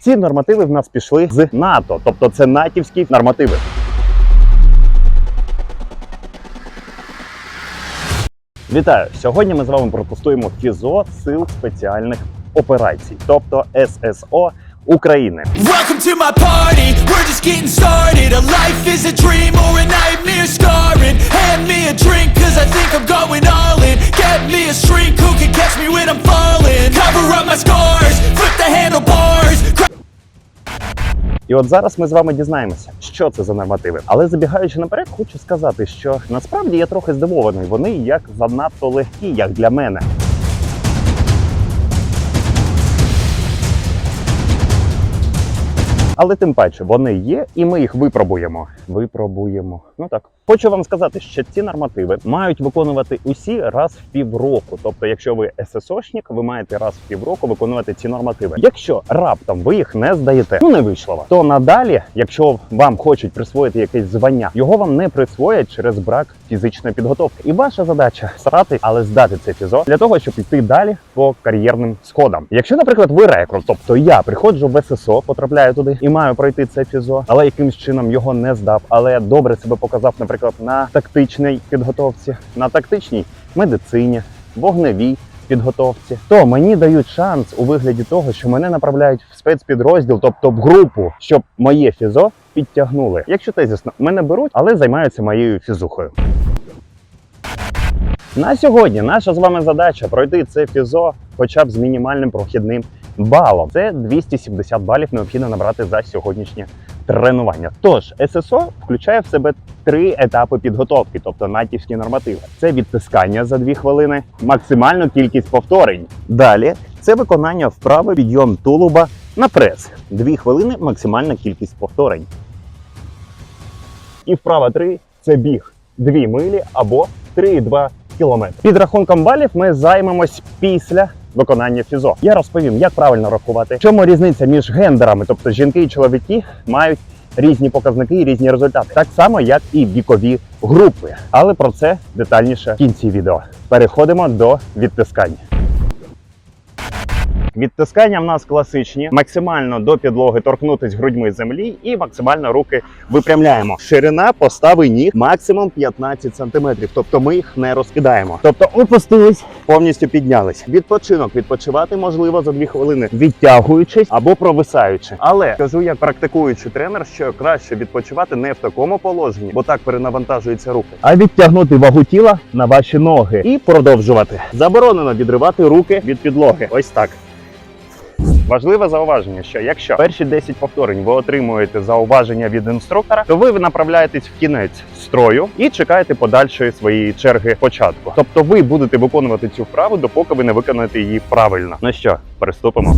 Ці нормативи в нас пішли з НАТО, тобто це натівські нормативи. Вітаю! Сьогодні ми з вами протестуємо ФІЗО Сил спеціальних операцій, тобто ССО України. Welcome to my party, we're just getting started A life is a dream or a nightmare scarring Hand me a drink cause I think I'm going all in Get me a shrink who can catch me when I'm falling Cover up my scars, І от зараз ми з вами дізнаємося, що це за нормативи. Але забігаючи наперед, хочу сказати, що насправді я трохи здивований. Вони як занадто легкі, як для мене. Але тим паче вони є, і ми їх випробуємо. Випробуємо. Ну так. Хочу вам сказати, що ці нормативи мають виконувати усі раз в півроку. Тобто, якщо ви ССОшник, ви маєте раз в півроку виконувати ці нормативи. Якщо раптом ви їх не здаєте, ну не вийшло, то надалі, якщо вам хочуть присвоїти якесь звання, його вам не присвоять через брак фізичної підготовки. І ваша задача срати, але здати це фізо для того, щоб йти далі по кар'єрним сходам. Якщо, наприклад, ви рекрут, тобто я приходжу в ССО, потрапляю туди і маю пройти це фізо, але якимсь чином його не здав, але добре себе показав, наприклад, на тактичній підготовці, на тактичній медицині, вогневій. Підготовці, то мені дають шанс у вигляді того, що мене направляють в спецпідрозділ, тобто в групу, щоб моє фізо підтягнули. Якщо тезісно, мене беруть, але займаються моєю фізухою. На сьогодні наша з вами задача пройти це фізо хоча б з мінімальним прохідним балом. Це 270 балів необхідно набрати за сьогоднішнє тренування. Тож ССО включає в себе три етапи підготовки, тобто натівські нормативи. Це відтискання за 2 хвилини, максимальну кількість повторень. Далі це виконання вправи підйом тулуба на прес. 2 хвилини максимальна кількість повторень. І вправа 3 це біг 2 милі або 3,2 кілометри. Підрахунком балів ми займемось після виконання фізо. Я розповім, як правильно рахувати. В чому різниця між гендерами, тобто жінки і чоловіки мають різні показники і різні результати, так само як і вікові групи. Але про це детальніше в кінці відео. Переходимо до відтискання. Відтискання в нас класичні, максимально до підлоги торкнутись грудьми землі і максимально руки випрямляємо. Ширина постави ніг максимум 15 см, тобто ми їх не розкидаємо. Тобто опустились, повністю піднялись. Відпочинок відпочивати можливо за 2 хвилини, відтягуючись або провисаючи. Але кажу як практикуючий тренер, що краще відпочивати не в такому положенні, бо так перенавантажуються руки, а відтягнути вагу тіла на ваші ноги і продовжувати. Заборонено відривати руки від підлоги. Ось так. Важливе зауваження, що якщо перші 10 повторень ви отримуєте зауваження від інструктора, то ви направляєтесь в кінець строю і чекаєте подальшої своєї черги початку. Тобто ви будете виконувати цю вправу, допоки ви не виконаєте її правильно. Ну що, приступимо.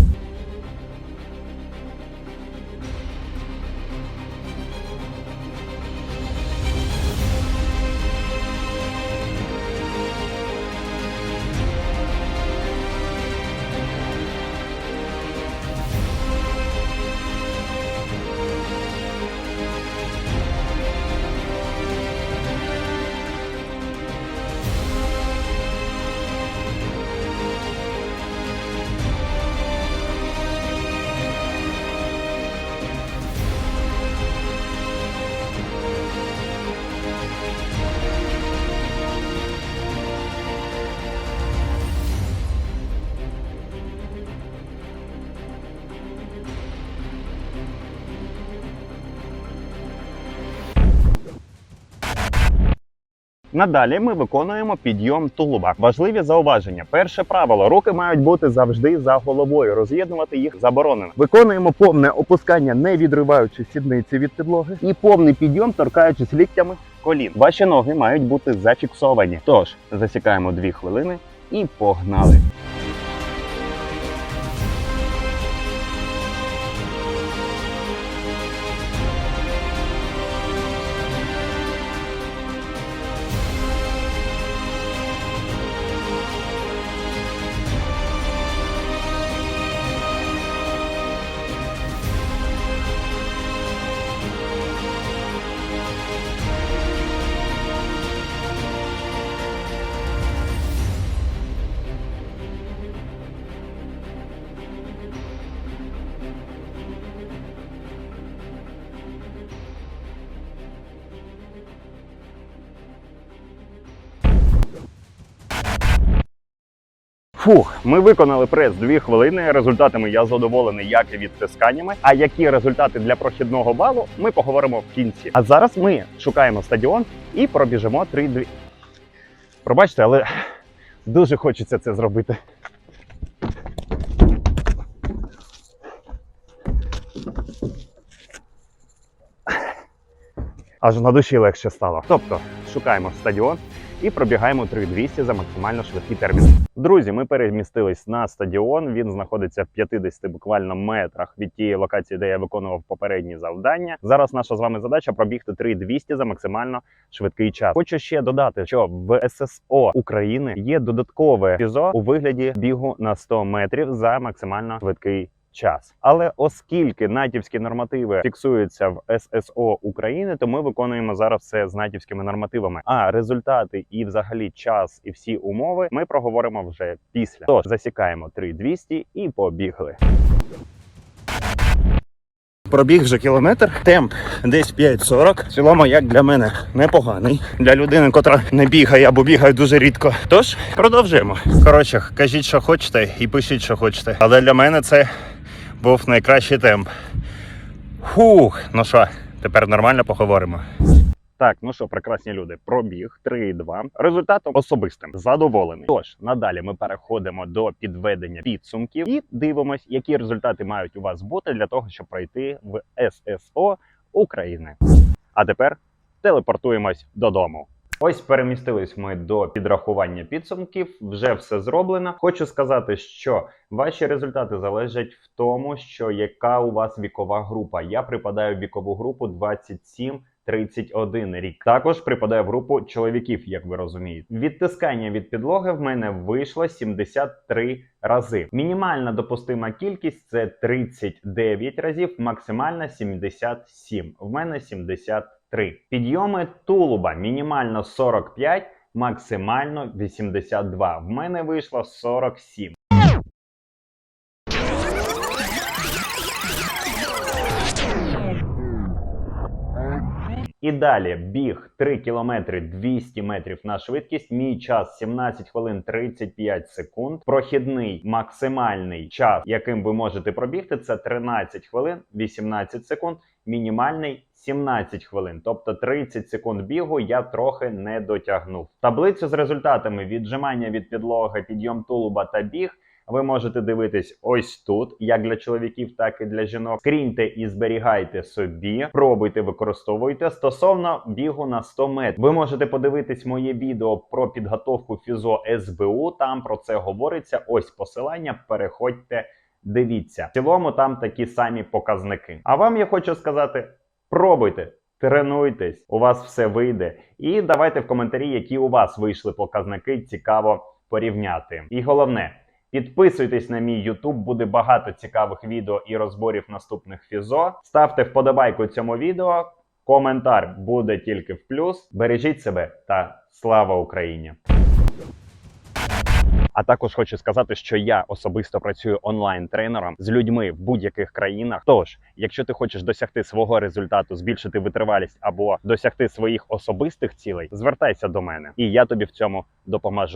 Надалі ми виконуємо підйом тулуба. Важливі зауваження. Перше правило: руки мають бути завжди за головою. Роз'єднувати їх заборонено. Виконуємо повне опускання, не відриваючи сідниці від підлоги, і повний підйом, торкаючись ліктями колін. Ваші ноги мають бути зафіксовані. Тож засікаємо 2 хвилини і погнали. Фух, ми виконали прес 2 хвилини. Результатами я задоволений, як і відтисканнями. А які результати для прохідного балу, ми поговоримо в кінці. А зараз ми шукаємо стадіон і пробіжимо 3-2. Пробачте, але дуже хочеться це зробити. Аж на душі легше стало. Тобто шукаємо стадіон і пробігаємо 3200 за максимально швидкий термін. Друзі, ми перемістились на стадіон. Він знаходиться в 50 буквально метрах від тієї локації, де я виконував попередні завдання. Зараз наша з вами задача пробігти 3200 за максимально швидкий час. Хочу ще додати, що в ССО України є додаткове фізо у вигляді бігу на 100 метрів за максимально швидкий час. Але оскільки натівські нормативи фіксуються в ССО України, то ми виконуємо зараз все з натівськими нормативами. А результати і взагалі час і всі умови ми проговоримо вже після. Тож засікаємо 3200 і побігли. Пробіг вже кілометр, темп десь 5.40. В цілому, як для мене, непоганий. Для людини, котра не бігає або бігає дуже рідко. Тож продовжуємо. Коротше, кажіть, що хочете, і пишіть, що хочете. Але для мене це був найкращий темп. Фух, ну що, тепер нормально поговоримо. Так, ну що, прекрасні люди, пробіг 3,2. Результатом особистим задоволений. Тож надалі ми переходимо до підведення підсумків і дивимось, які результати мають у вас бути для того, щоб пройти в ССО України. А тепер телепортуємось додому. Ось перемістились ми до підрахування підсумків. Вже все зроблено. Хочу сказати, що ваші результати залежать в тому, що яка у вас вікова група. Я припадаю в вікову групу 27 31 рік. Також припадає в групу чоловіків, як ви розумієте. Відтискання від підлоги в мене вийшло 73 рази. Мінімальна допустима кількість це 39 разів, максимальна 77. В мене 73. Підйоми тулуба мінімально 45, максимально 82. В мене вийшло 47. І далі біг 3 кілометри 200 метрів на швидкість. Мій час 17 хвилин 35 секунд. Прохідний максимальний час, яким ви можете пробігти, це 13 хвилин 18 секунд. Мінімальний 17 хвилин, тобто 30 секунд бігу я трохи не дотягнув. Таблицю з результатами віджимання від підлоги, підйом тулуба та біг. Ви можете дивитись ось тут, як для чоловіків, так і для жінок. Скріньте і зберігайте собі, пробуйте, використовуйте стосовно бігу на 100 метрів. Ви можете подивитись моє відео про підготовку фізо СБУ. Там про це говориться. Ось посилання. Переходьте, дивіться. В цілому там такі самі показники. А вам я хочу сказати: пробуйте. Тренуйтесь, у вас все вийде. І давайте в коментарі, які у вас вийшли показники, цікаво порівняти. І головне, Підписуйтесь на мій YouTube, буде багато цікавих відео і розборів наступних фізо. Ставте вподобайку цьому відео. Коментар буде тільки в плюс. Бережіть себе та слава Україні! А також хочу сказати, що я особисто працюю онлайн-тренером з людьми в будь-яких країнах. Тож, якщо ти хочеш досягти свого результату, збільшити витривалість або досягти своїх особистих цілей, звертайся до мене, і я тобі в цьому допоможу.